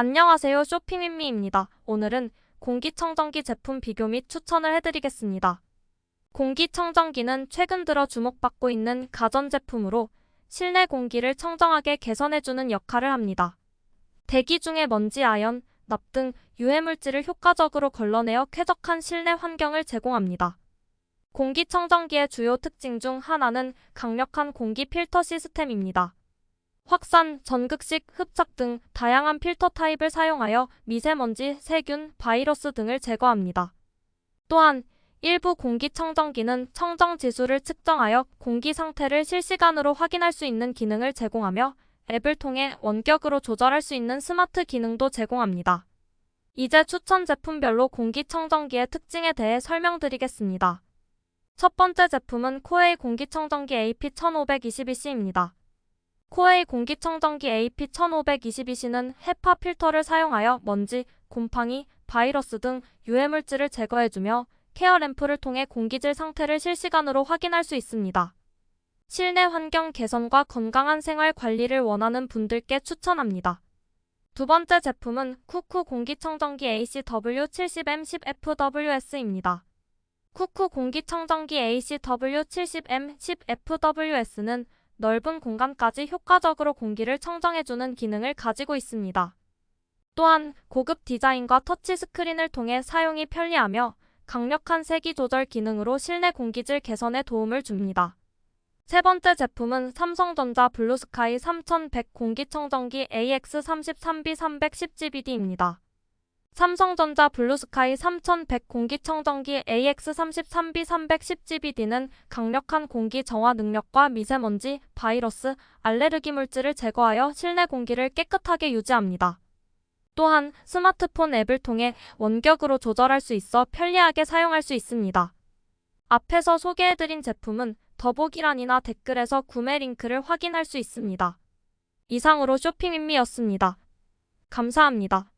안녕하세요. 쇼핑인미입니다. 오늘은 공기청정기 제품 비교 및 추천을 해드리겠습니다. 공기청정기는 최근 들어 주목받고 있는 가전제품으로 실내 공기를 청정하게 개선해주는 역할을 합니다. 대기 중의 먼지, 아연, 납 등 유해물질을 효과적으로 걸러내어 쾌적한 실내 환경을 제공합니다. 공기청정기의 주요 특징 중 하나는 강력한 공기 필터 시스템입니다. 확산, 전극식, 흡착 등 다양한 필터 타입을 사용하여 미세먼지, 세균, 바이러스 등을 제거합니다. 또한 일부 공기청정기는 청정 지수를 측정하여 공기 상태를 실시간으로 확인할 수 있는 기능을 제공하며 앱을 통해 원격으로 조절할 수 있는 스마트 기능도 제공합니다. 이제 추천 제품별로 공기청정기의 특징에 대해 설명드리겠습니다. 첫 번째 제품은 코웨이 공기청정기 AP1522C입니다. 코웨이 공기청정기 AP1522C는 헤파 필터를 사용하여 먼지, 곰팡이, 바이러스 등 유해물질을 제거해주며 케어 램프를 통해 공기질 상태를 실시간으로 확인할 수 있습니다. 실내 환경 개선과 건강한 생활 관리를 원하는 분들께 추천합니다. 두 번째 제품은 쿠쿠 공기청정기 ACW70M10FWS입니다. 쿠쿠 공기청정기 ACW70M10FWS는 넓은 공간까지 효과적으로 공기를 청정해주는 기능을 가지고 있습니다. 또한 고급 디자인과 터치 스크린을 통해 사용이 편리하며 강력한 세기 조절 기능으로 실내 공기질 개선에 도움을 줍니다. 세 번째 제품은 삼성전자 블루스카이 3100 공기청정기 AX33B310GBD입니다. 삼성전자 블루스카이 3100 공기청정기 AX33B310GBD는 강력한 공기 정화 능력과 미세먼지, 바이러스, 알레르기 물질을 제거하여 실내 공기를 깨끗하게 유지합니다. 또한 스마트폰 앱을 통해 원격으로 조절할 수 있어 편리하게 사용할 수 있습니다. 앞에서 소개해드린 제품은 더보기란이나 댓글에서 구매 링크를 확인할 수 있습니다. 이상으로 쇼핑인미였습니다. 감사합니다.